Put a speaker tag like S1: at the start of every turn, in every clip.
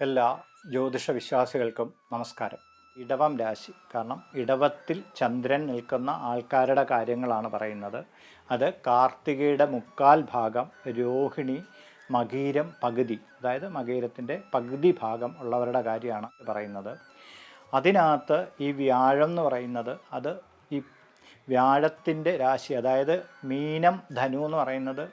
S1: എല്ലാ ജ്യോതിഷ വിശ്വാസികൾക്കും നമസ്കാരം. ഇടവം രാശി. കാരണം ഇടവത്തിൽ ചന്ദ്രൻ നിൽക്കുന്ന ആൾക്കാരുടെ കാര്യങ്ങളാണ് പറയുന്നത്. അത് കാർത്തികയുടെ മുക്കാൽ ഭാഗം രോഹിണി മകീരം പകുതി. അതായത് മകീരത്തിന്റെ പകുതി ഭാഗം ഉള്ളവരുടെ കാര്യമാണ് പറയുന്നത്. അതിനകത്ത് ഈ വ്യാഴം എന്ന് പറയുന്നത് അത് ഈ വ്യാഴത്തിന്റെ രാശി അതായത് മീനം ധനു എന്ന് പറയുന്നത്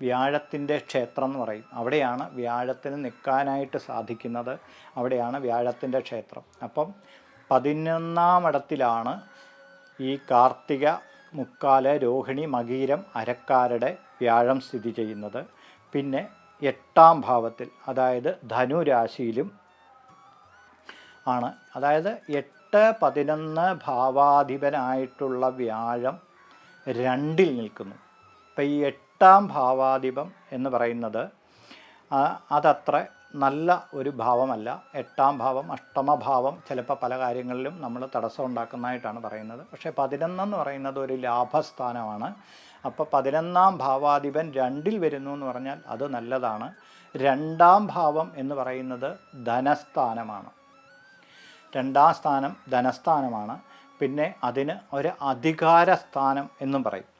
S1: വ്യാഴത്തിന്റെ ക്ഷേത്രം എന്ന് പറയും. അവിടെയാണ് വ്യാഴത്തിന് നിൽക്കാനായിട്ട് സാധിക്കുന്നത്. അവിടെയാണ് വ്യാഴത്തിന്റെ ക്ഷേത്രം. അപ്പം പതിനൊന്നാം ഇടത്തിലാണ് ഈ കാർത്തിക മുക്കാൽ രോഹിണി മകീരം അരക്കാരുടെ വ്യാഴം സ്ഥിതി ചെയ്യുന്നത്. പിന്നെ എട്ടാം ഭാവത്തിൽ അതായത് ധനുരാശിയിലും ആണ്. അതായത് എട്ട് പതിനൊന്ന് ഭാവാധിപനായിട്ടുള്ള വ്യാഴം രണ്ടിൽ നിൽക്കുന്നു. അപ്പം ഈ എട്ടാം ഭാവാധിപം എന്ന് പറയുന്നത് അതത്ര നല്ല ഒരു ഭാവമല്ല. എട്ടാം ഭാവം അഷ്ടമഭാവം ചിലപ്പോൾ പല കാര്യങ്ങളിലും നമ്മൾ തടസ്സം ഉണ്ടാക്കുന്നതായിട്ടാണ് പറയുന്നത്. പക്ഷേ പതിനൊന്നെന്ന് പറയുന്നത് ഒരു ലാഭസ്ഥാനമാണ്. അപ്പോൾ പതിനൊന്നാം ഭാവാധിപൻ രണ്ടിൽ വരുന്നു എന്ന് പറഞ്ഞാൽ അത് നല്ലതാണ്. രണ്ടാം ഭാവം എന്ന് പറയുന്നത് ധനസ്ഥാനമാണ്. രണ്ടാം സ്ഥാനം ധനസ്ഥാനമാണ്. പിന്നെ അതിന് ഒരു അധികാര സ്ഥാനം എന്നും പറയും.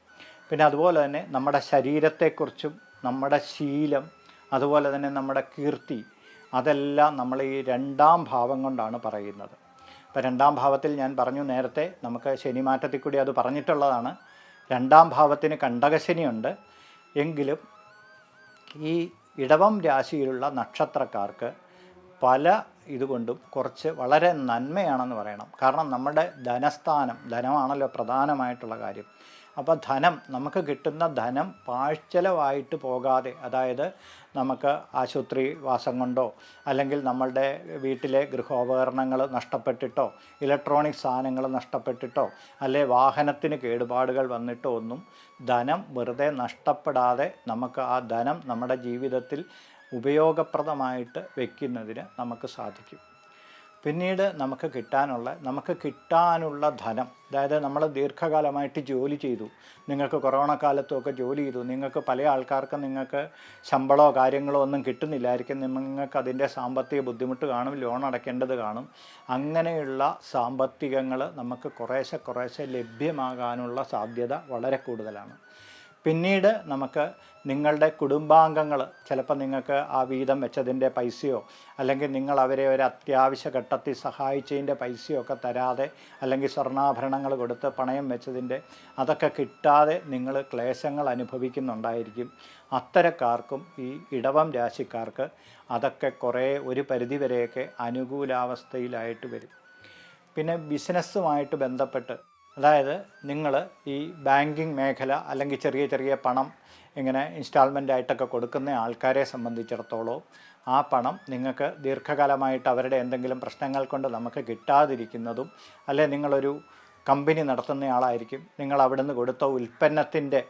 S1: പിന്നെ അതുപോലെ തന്നെ നമ്മുടെ ശരീരത്തെക്കുറിച്ചും നമ്മുടെ ശീലം അതുപോലെ തന്നെ നമ്മുടെ കീർത്തി അതെല്ലാം നമ്മൾ ഈ രണ്ടാം ഭാവം കൊണ്ടാണ് പറയുന്നത്. ഇപ്പം രണ്ടാം ഭാവത്തിൽ ഞാൻ പറഞ്ഞു നേരത്തെ നമുക്ക് ശനിമാറ്റത്തിൽ കൂടി അത് പറഞ്ഞിട്ടുള്ളതാണ്. രണ്ടാം ഭാവത്തിന് കണ്ടകശനിയുണ്ട്. എങ്കിലും ഈ ഇടവം രാശിയിലുള്ള നക്ഷത്രക്കാർക്ക് പല ഇതുകൊണ്ടും കുറച്ച് വളരെ നന്മയാണെന്ന് പറയണം. കാരണം നമ്മുടെ ധനസ്ഥാനം ധനമാണല്ലോ പ്രധാനമായിട്ടുള്ള കാര്യം. അപ്പോൾ ധനം നമുക്ക് കിട്ടുന്ന ധനം പാഴ്ചലവായിട്ട് പോകാതെ അതായത് നമുക്ക് ആശുപത്രി വാസം കൊണ്ടോ അല്ലെങ്കിൽ നമ്മളുടെ വീട്ടിലെ ഗൃഹോപകരണങ്ങൾ നഷ്ടപ്പെട്ടിട്ടോ ഇലക്ട്രോണിക് സാധനങ്ങൾ നഷ്ടപ്പെട്ടിട്ടോ അല്ലെ വാഹനത്തിന് കേടുപാടുകൾ വന്നിട്ടോ ഒന്നും ധനം വെറുതെ നഷ്ടപ്പെടാതെ നമുക്ക് ആ ധനം നമ്മുടെ ജീവിതത്തിൽ ഉപയോഗപ്രദമായിട്ട് വയ്ക്കുന്നതിന് നമുക്ക് സാധിക്കും. പിന്നീട് നമുക്ക് കിട്ടാനുള്ള നമുക്ക് കിട്ടാനുള്ള ധനം. അതായത് നമ്മൾ ദീർഘകാലമായിട്ട് ജോലി ചെയ്തു. നിങ്ങൾക്ക് കൊറോണ കാലത്തുമൊക്കെ ജോലി ചെയ്തു. നിങ്ങൾക്ക് പല ആൾക്കാർക്കും നിങ്ങൾക്ക് ശമ്പളമോ കാര്യങ്ങളോ ഒന്നും കിട്ടുന്നില്ലായിരിക്കും. നിങ്ങൾക്ക് അതിന്റെ സാമ്പത്തിക ബുദ്ധിമുട്ട് കാണും ലോൺ അടയ്ക്കേണ്ടത് കാണും. അങ്ങനെയുള്ള സാമ്പത്തികങ്ങൾ നമുക്ക് കുറേശ്ശെ കുറേശ്ശെ ലഭ്യമാകാനുള്ള സാധ്യത വളരെ കൂടുതലാണ്. പിന്നീട് നമുക്ക് നിങ്ങളുടെ കുടുംബാംഗങ്ങൾ ചിലപ്പോൾ നിങ്ങൾക്ക് ആ വീതം വെച്ചതിന്റെ പൈസയോ അല്ലെങ്കിൽ നിങ്ങൾ അവരെ ഒരു അത്യാവശ്യ ഘട്ടത്തിൽ സഹായിച്ചതിന്റെ പൈസയോ ഒക്കെ തരാതെ അല്ലെങ്കിൽ സ്വർണാഭരണങ്ങൾ കൊടുത്ത് പണയം വെച്ചതിന്റെ അതൊക്കെ കിട്ടാതെ നിങ്ങൾ ക്ലേശങ്ങൾ അനുഭവിക്കുന്നുണ്ടായിരിക്കും. അത്തരക്കാർക്കും ഈ ഇടവം രാശിക്കാർക്ക് അതൊക്കെ കുറേ ഒരു പരിധിവരെയൊക്കെ അനുകൂലാവസ്ഥയിലായിട്ട് വരും. പിന്നെ ബിസിനസ്സുമായിട്ട് ബന്ധപ്പെട്ട് അതായത് നിങ്ങൾ ഈ ബാങ്കിങ് മേഖല അല്ലെങ്കിൽ ചെറിയ ചെറിയ പണം ഇങ്ങനെ ഇൻസ്റ്റാൾമെന്റ് ആയിട്ടൊക്കെ കൊടുക്കുന്ന ആൾക്കാരെ സംബന്ധിച്ചിടത്തോളം ആ പണം നിങ്ങൾക്ക് ദീർഘകാലമായിട്ട് അവരുടെ എന്തെങ്കിലും പ്രശ്നങ്ങൾ കൊണ്ട് നമുക്ക് കിട്ടാതിരിക്കുന്നതും അല്ലെ നിങ്ങളൊരു കമ്പനി നടത്തുന്ന ആളായിരിക്കും. നിങ്ങൾ നിന്ന് കൊടുത്ത ഉൽപ്പന്നത്തിന്റെ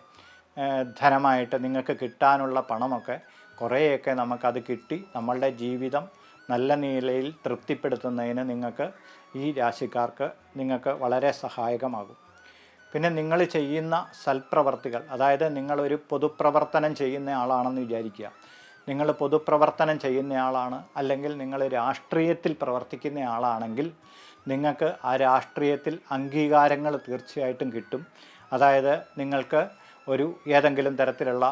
S1: ധനമായിട്ട് നിങ്ങൾക്ക് കിട്ടാനുള്ള പണമൊക്കെ കുറേയൊക്കെ നമുക്കത് കിട്ടി. നമ്മളുടെ ജീവിതം നല്ല നിലയിൽ തൃപ്തിപ്പെടുത്തുന്നതിന് നിങ്ങൾക്ക് ഈ രാശിക്കാർക്ക് നിങ്ങൾക്ക് വളരെ സഹായകമാകും. പിന്നെ നിങ്ങൾ ചെയ്യുന്ന സൽപ്രവർത്തികൾ അതായത് നിങ്ങളൊരു പൊതുപ്രവർത്തനം ചെയ്യുന്ന ആളാണെന്ന് വിചാരിക്കുക. നിങ്ങൾ പൊതുപ്രവർത്തനം ചെയ്യുന്ന ആളാണ് അല്ലെങ്കിൽ നിങ്ങൾ രാഷ്ട്രീയത്തിൽ പ്രവർത്തിക്കുന്ന ആളാണെങ്കിൽ നിങ്ങൾക്ക് ആ രാഷ്ട്രീയത്തിൽ അംഗീകാരങ്ങൾ തീർച്ചയായിട്ടും കിട്ടും. അതായത് നിങ്ങൾക്ക് ഒരു ഏതെങ്കിലും തരത്തിലുള്ള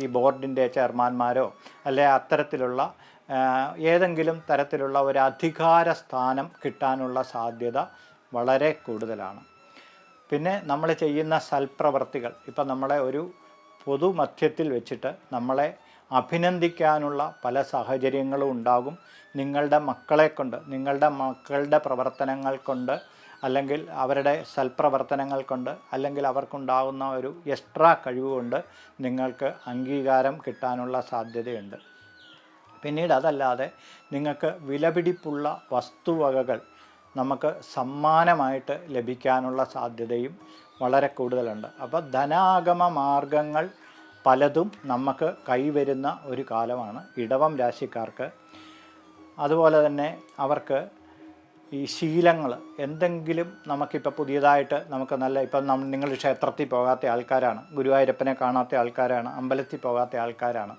S1: ഈ ബോർഡിന്റെ ചെയർമാന്മാരോ അല്ലെ അത്തരത്തിലുള്ള ഏതെങ്കിലും തരത്തിലുള്ള ഒരു അധികാര സ്ഥാനം കിട്ടാനുള്ള സാധ്യത വളരെ കൂടുതലാണ്. പിന്നെ നമ്മൾ ചെയ്യുന്ന സൽപ്രവർത്തികൾ ഇപ്പം നമ്മളെ ഒരു പൊതുമധ്യത്തിൽ വെച്ചിട്ട് നമ്മളെ അഭിനന്ദിക്കാനുള്ള പല സാഹചര്യങ്ങളും ഉണ്ടാകും. നിങ്ങളുടെ മക്കളെ കൊണ്ട് നിങ്ങളുടെ മക്കളുടെ പ്രവർത്തനങ്ങൾ കൊണ്ട് അല്ലെങ്കിൽ അവരുടെ സൽപ്രവർത്തനങ്ങൾ കൊണ്ട് അല്ലെങ്കിൽ അവർക്കുണ്ടാകുന്ന ഒരു എക്സ്ട്രാ കഴിവ് കൊണ്ട് നിങ്ങൾക്ക് അംഗീകാരം കിട്ടാനുള്ള സാധ്യതയുണ്ട്. പിന്നീട് അതല്ലാതെ നിങ്ങൾക്ക് വിലപിടിപ്പുള്ള വസ്തുവകകൾ നമുക്ക് സമ്മാനമായിട്ട് ലഭിക്കാനുള്ള സാധ്യതയും വളരെ കൂടുതലുണ്ട്. അപ്പോൾ ധനാഗമ മാർഗങ്ങൾ പലതും നമുക്ക് കൈവരുന്ന ഒരു കാലമാണ് ഇടവം രാശിക്കാർക്ക്. അതുപോലെ തന്നെ അവർക്ക് ഈ ശീലങ്ങൾ എന്തെങ്കിലും നമുക്കിപ്പോൾ പുതിയതായിട്ട് നമുക്ക് നല്ല ഇപ്പം നം നിങ്ങൾ ക്ഷേത്രത്തിൽ പോകാത്ത ആൾക്കാരാണ് ഗുരുവായൂരപ്പനെ കാണാത്ത ആൾക്കാരാണ് അമ്പലത്തിൽ പോകാത്ത ആൾക്കാരാണ്.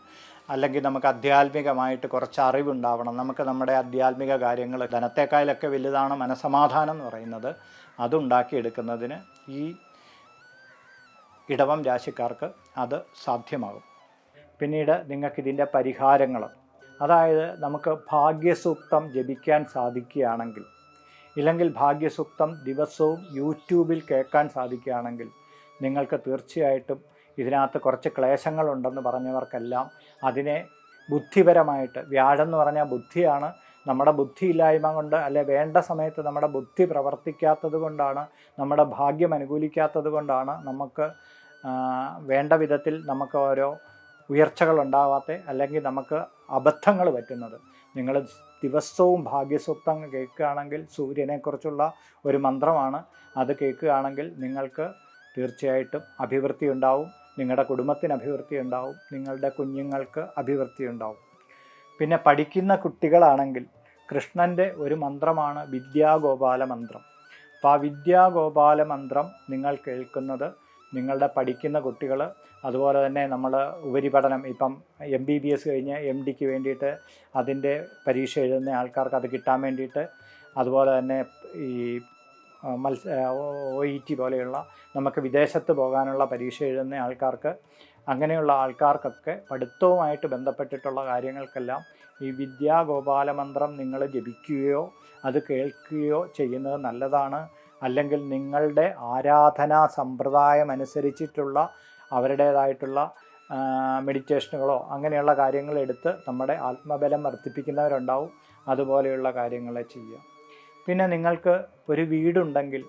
S1: അല്ലെങ്കിൽ നമുക്ക് ആധ്യാത്മികമായിട്ട് കുറച്ച് അറിവുണ്ടാവണം. നമുക്ക് നമ്മുടെ ആധ്യാത്മിക കാര്യങ്ങൾ ധനത്തെക്കാളൊക്കെ വലുതാണ് മനസമാധാനം എന്ന് പറയുന്നത്. അതുണ്ടാക്കിയെടുക്കുന്നതിന് ഈ ഇടവം രാശിക്കാർക്ക് അത് സാധ്യമാകും. പിന്നീട് നിങ്ങൾക്കിതിന്റെ പരിഹാരങ്ങൾ അതായത് നമുക്ക് ഭാഗ്യസൂക്തം ജപിക്കാൻ സാധിക്കുകയാണെങ്കിൽ ഇല്ലെങ്കിൽ ഭാഗ്യസൂക്തം ദിവസവും യൂട്യൂബിൽ കേൾക്കാൻ സാധിക്കുകയാണെങ്കിൽ നിങ്ങൾക്ക് തീർച്ചയായിട്ടും ഇതിനകത്ത് കുറച്ച് ക്ലേശങ്ങളുണ്ടെന്ന് പറഞ്ഞവർക്കെല്ലാം അതിനെ ബുദ്ധിപരമായിട്ട് വ്യാഴം എന്ന് പറഞ്ഞാൽ ബുദ്ധിയാണ്. നമ്മുടെ ബുദ്ധിയില്ലായ്മ കൊണ്ട് അല്ലെ വേണ്ട സമയത്ത് നമ്മുടെ ബുദ്ധി പ്രവർത്തിക്കാത്തത് കൊണ്ടാണ് നമ്മുടെ ഭാഗ്യം അനുകൂലിക്കാത്തത് കൊണ്ടാണ് നമുക്ക് വേണ്ട വിധത്തിൽ നമുക്ക് ഓരോ ഉയർച്ചകൾ ഉണ്ടാവാത്ത അല്ലെങ്കിൽ നമുക്ക് അബദ്ധങ്ങൾ പറ്റുന്നത്. നിങ്ങൾ ദിവസവും ഭാഗ്യസ്വത്വം കേൾക്കുകയാണെങ്കിൽ സൂര്യനെക്കുറിച്ചുള്ള ഒരു മന്ത്രമാണ്. അത് കേൾക്കുകയാണെങ്കിൽ നിങ്ങൾക്ക് തീർച്ചയായിട്ടും അഭിവൃദ്ധി ഉണ്ടാവും നിങ്ങളുടെ കുടുംബത്തിന് അഭിവൃദ്ധി ഉണ്ടാവും നിങ്ങളുടെ കുഞ്ഞുങ്ങൾക്ക് അഭിവൃദ്ധി ഉണ്ടാവും. പിന്നെ പഠിക്കുന്ന കുട്ടികളാണെങ്കിൽ കൃഷ്ണന്റെ ഒരു മന്ത്രമാണ് വിദ്യാഗോപാല മന്ത്രം. അപ്പോൾ ആ വിദ്യാഗോപാല മന്ത്രം നിങ്ങൾ കേൾക്കുന്നത് നിങ്ങളുടെ പഠിക്കുന്ന കുട്ടികൾ അതുപോലെ തന്നെ നമ്മൾ ഉപരിപഠനം ഇപ്പം എം ബി ബി എസ് കഴിഞ്ഞ് എം ഡിക്ക് വേണ്ടിയിട്ട് അതിന്റെ പരീക്ഷ എഴുതുന്ന ആൾക്കാർക്ക് അത് കിട്ടാൻ വേണ്ടിയിട്ട് അതുപോലെ തന്നെ ഈ മത്സ ഒ ഇ ടി പോലെയുള്ള നമുക്ക് വിദേശത്ത് പോകാനുള്ള പരീക്ഷ എഴുതുന്ന ആൾക്കാർക്ക് അങ്ങനെയുള്ള ആൾക്കാർക്കൊക്കെ പഠിത്തവുമായിട്ട് ബന്ധപ്പെട്ടിട്ടുള്ള കാര്യങ്ങൾക്കെല്ലാം ഈ വിദ്യാഗോപാല മന്ത്രം നിങ്ങൾ ജപിക്കുകയോ അത് കേൾക്കുകയോ ചെയ്യുന്നത് നല്ലതാണ്. അല്ലെങ്കിൽ നിങ്ങളുടെ ആരാധനാ സമ്പ്രദായം അനുസരിച്ചിട്ടുള്ള അവരുടേതായിട്ടുള്ള മെഡിറ്റേഷനുകളോ അങ്ങനെയുള്ള കാര്യങ്ങൾ എടുത്ത് നമ്മുടെ ആത്മബലം വർദ്ധിപ്പിക്കുന്നവരുണ്ടാവും. അതുപോലെയുള്ള കാര്യങ്ങളെ ചെയ്യുക. പിന്നെ നിങ്ങൾക്ക് ഒരു വീടുണ്ടെങ്കിൽ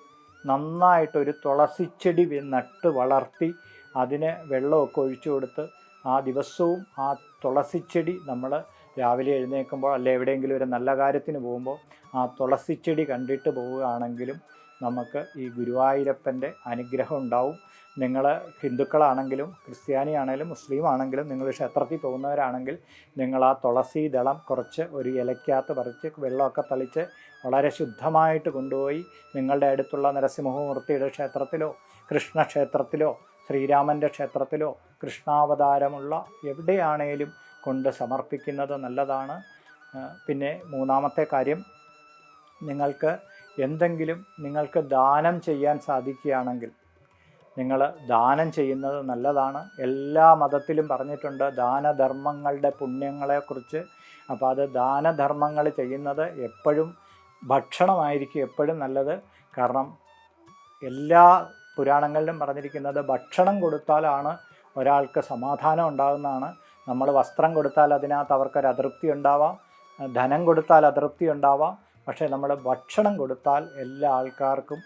S1: നന്നായിട്ടൊരു തുളസിച്ചെടി നട്ട് വളർത്തി അതിന് വെള്ളമൊക്കെ ഒഴിച്ചു കൊടുത്ത് ആ ദിവസവും ആ തുളസിച്ചെടി നമ്മൾ രാവിലെ എഴുന്നേൽക്കുമ്പോൾ അല്ലെ എവിടെയെങ്കിലും ഒരു നല്ല കാര്യത്തിന് പോകുമ്പോൾ ആ തുളസിച്ചെടി കണ്ടിട്ട് പോവുകയാണെങ്കിലും നമുക്ക് ഈ ഗുരുവായൂരപ്പന്റെ അനുഗ്രഹം ഉണ്ടാവും. നിങ്ങൾ ഹിന്ദുക്കളാണെങ്കിലും ക്രിസ്ത്യാനിയാണെങ്കിലും മുസ്ലിം ആണെങ്കിലും നിങ്ങൾ ക്ഷേത്രത്തിൽ പോകുന്നവരാണെങ്കിൽ നിങ്ങൾ ആ തുളസി ദളം കുറച്ച് ഒരു ഇലയ്ക്കകത്ത് പറിച്ച് വെള്ളമൊക്കെ തളിച്ച് വളരെ ശുദ്ധമായിട്ട് കൊണ്ടുപോയി നിങ്ങളുടെ അടുത്തുള്ള നരസിംഹമൂർത്തിയുടെ ക്ഷേത്രത്തിലോ കൃഷ്ണക്ഷേത്രത്തിലോ ശ്രീരാമന്റെ ക്ഷേത്രത്തിലോ കൃഷ്ണാവതാരമുള്ള എവിടെയാണേലും കൊണ്ട് സമർപ്പിക്കുന്നത് നല്ലതാണ്. പിന്നെ മൂന്നാമത്തെ കാര്യം നിങ്ങൾക്ക് എന്തെങ്കിലും നിങ്ങൾക്ക് ദാനം ചെയ്യാൻ സാധിക്കുകയാണെങ്കിൽ നിങ്ങൾ ദാനം ചെയ്യുന്നത് നല്ലതാണ്. എല്ലാ മതത്തിലും പറഞ്ഞിട്ടുണ്ട് ദാനധർമ്മങ്ങളുടെ പുണ്യങ്ങളെക്കുറിച്ച്. അപ്പോൾ അത് ദാനധർമ്മങ്ങൾ ചെയ്യുന്നത് എപ്പോഴും ഭക്ഷണമായിരിക്കും എപ്പോഴും നല്ലത്. കാരണം എല്ലാ പുരാണങ്ങളിലും പറഞ്ഞിരിക്കുന്നത് ഭക്ഷണം കൊടുത്താലാണ് ഒരാൾക്ക് സമാധാനം ഉണ്ടാകുന്നതാണ്. നമ്മൾ വസ്ത്രം കൊടുത്താൽ അതിനകത്ത് അവർക്കൊരു അതൃപ്തി ഉണ്ടാവാം. ധനം കൊടുത്താൽ അതൃപ്തി ഉണ്ടാവാം. പക്ഷേ നമ്മൾ ഭക്ഷണം കൊടുത്താൽ എല്ലാ ആൾക്കാർക്കും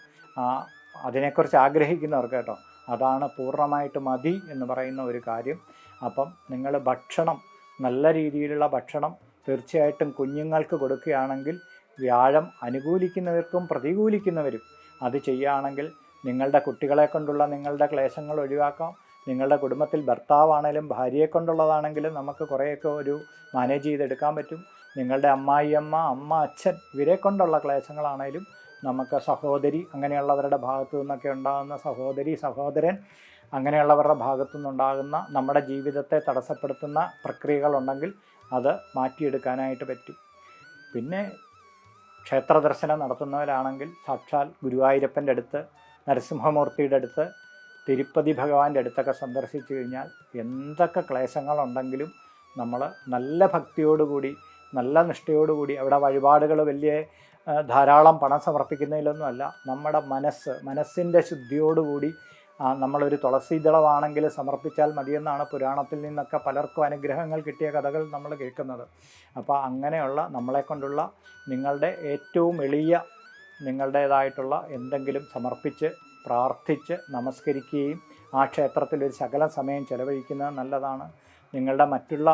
S1: അതിനെക്കുറിച്ച് ആഗ്രഹിക്കുന്നവർക്ക് കേട്ടോ. അതാണ് പൂർണമായിട്ട് മതി എന്ന് പറയുന്ന ഒരു കാര്യം. അപ്പം നിങ്ങൾ ഭക്ഷണം നല്ല രീതിയിലുള്ള ഭക്ഷണം തീർച്ചയായിട്ടും കുഞ്ഞുങ്ങൾക്ക് കൊടുക്കുകയാണെങ്കിൽ വ്യാഴം അനുകൂലിക്കുന്നവർക്കും പ്രതികൂലിക്കുന്നവരും അത് ചെയ്യുകയാണെങ്കിൽ നിങ്ങളുടെ കുട്ടികളെ കൊണ്ടുള്ള നിങ്ങളുടെ ക്ലേശങ്ങൾ ഒഴിവാക്കാം. നിങ്ങളുടെ കുടുംബത്തിൽ ഭർത്താവാണേലും ഭാര്യയെ കൊണ്ടുള്ളതാണെങ്കിലും നമുക്ക് കുറേയൊക്കെ ഒരു മാനേജ് ചെയ്തെടുക്കാൻ പറ്റും. നിങ്ങളുടെ അമ്മായിയമ്മ അമ്മ അച്ഛൻ ഇവരെ കൊണ്ടുള്ള ക്ലേശങ്ങളാണേലും നമുക്ക് സഹോദരി അങ്ങനെയുള്ളവരുടെ ഭാഗത്തു നിന്നൊക്കെ ഉണ്ടാകുന്ന സഹോദരി സഹോദരൻ അങ്ങനെയുള്ളവരുടെ ഭാഗത്തു നിന്നുണ്ടാകുന്ന നമ്മുടെ ജീവിതത്തെ തടസ്സപ്പെടുത്തുന്ന പ്രക്രിയകളുണ്ടെങ്കിൽ അത് മാറ്റിയെടുക്കാനായിട്ട് പറ്റും. പിന്നെ ക്ഷേത്ര ദർശനം നടത്തുന്നവരാണെങ്കിൽ സാക്ഷാൽ ഗുരുവായൂരപ്പന്റെ അടുത്ത് നരസിംഹമൂർത്തിയുടെ അടുത്ത് തിരുപ്പതി ഭഗവാന്റെ അടുത്തൊക്കെ സന്ദർശിച്ചു കഴിഞ്ഞാൽ എന്തൊക്കെ ക്ലേശങ്ങളുണ്ടെങ്കിലും നമ്മൾ നല്ല ഭക്തിയോടുകൂടി നല്ല നിഷ്ഠയോടുകൂടി അവിടെ വഴിപാടുകൾ വലിയ ധാരാളം പണം സമർപ്പിക്കുന്നതിലൊന്നുമല്ല. നമ്മുടെ മനസ്സ് മനസ്സിന്റെ ശുദ്ധിയോടുകൂടി നമ്മളൊരു തുളസീദളമാണെങ്കിൽ സമർപ്പിച്ചാൽ മതിയെന്നാണ് പുരാണത്തിൽ നിന്നൊക്കെ പലർക്കും അനുഗ്രഹങ്ങൾ കിട്ടിയ കഥകൾ നമ്മൾ കേൾക്കുന്നത്. അപ്പോൾ അങ്ങനെയുള്ള നമ്മളെ കൊണ്ടുള്ള നിങ്ങളുടെ ഏറ്റവും എളിയ നിങ്ങളുടേതായിട്ടുള്ള എന്തെങ്കിലും സമർപ്പിച്ച് പ്രാർത്ഥിച്ച് നമസ്കരിക്കുകയും ആ ക്ഷേത്രത്തിൽ ഒരു ശകല സമയം ചെലവഴിക്കുന്നത് നല്ലതാണ്. നിങ്ങളുടെ മറ്റുള്ള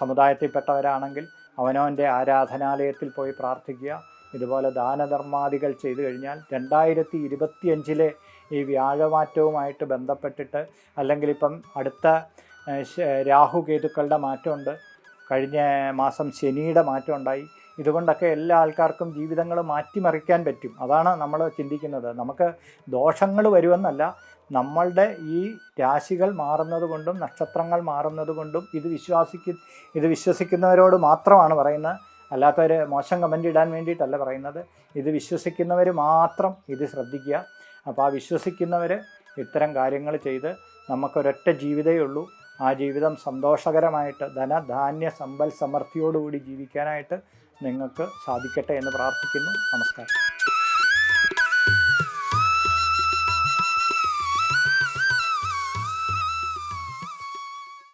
S1: സമുദായത്തിൽപ്പെട്ടവരാണെങ്കിൽ അവനവന്റെ ആരാധനാലയത്തിൽ പോയി പ്രാർത്ഥിക്കുക. ഇതുപോലെ ദാനധർമാദികൾ ചെയ്തു കഴിഞ്ഞാൽ രണ്ടായിരത്തി ഇരുപത്തിയഞ്ചിലെ ഈ വ്യാഴമാറ്റവുമായിട്ട് ബന്ധപ്പെട്ടിട്ട് അല്ലെങ്കിൽ ഇപ്പം അടുത്ത രാഹുകേതുക്കളുടെ രാഹു കേതുക്കളുടെ മാറ്റമുണ്ട്. കഴിഞ്ഞ മാസം ശനിയുടെ മാറ്റം ഉണ്ടായി ഇതുകൊണ്ടൊക്കെ എല്ലാ ആൾക്കാർക്കും ജീവിതങ്ങൾ മാറ്റിമറിക്കാൻ പറ്റും. അതാണ് നമ്മൾ ചിന്തിക്കുന്നത്. നമുക്ക് ദോഷങ്ങൾ വരുമെന്നല്ല നമ്മളുടെ ഈ രാശികൾ മാറുന്നത് കൊണ്ടും നക്ഷത്രങ്ങൾ മാറുന്നത് കൊണ്ടും ഇത് വിശ്വാസിക്ക ഇത് വിശ്വസിക്കുന്നവരോട് മാത്രമാണ് പറയുന്നത്. അല്ലാത്തവർ മോശം കമന്റ് ഇടാൻ വേണ്ടിയിട്ടല്ല പറയുന്നത്. ഇത് വിശ്വസിക്കുന്നവർ മാത്രം ഇത് ശ്രദ്ധിക്കുക. അപ്പോൾ ആ വിശ്വസിക്കുന്നവർ ഇത്തരം കാര്യങ്ങൾ ചെയ്ത് നമുക്കൊരൊറ്റ ജീവിതമേ ഉള്ളൂ. ആ ജീവിതം സന്തോഷകരമായിട്ട് ധനധാന്യ സമ്പൽ സമൃദ്ധിയോടുകൂടി ജീവിക്കാനായിട്ട് നിങ്ങൾക്ക് സാധിക്കട്ടെ എന്ന് പ്രാർത്ഥിക്കുന്നു. നമസ്കാരം.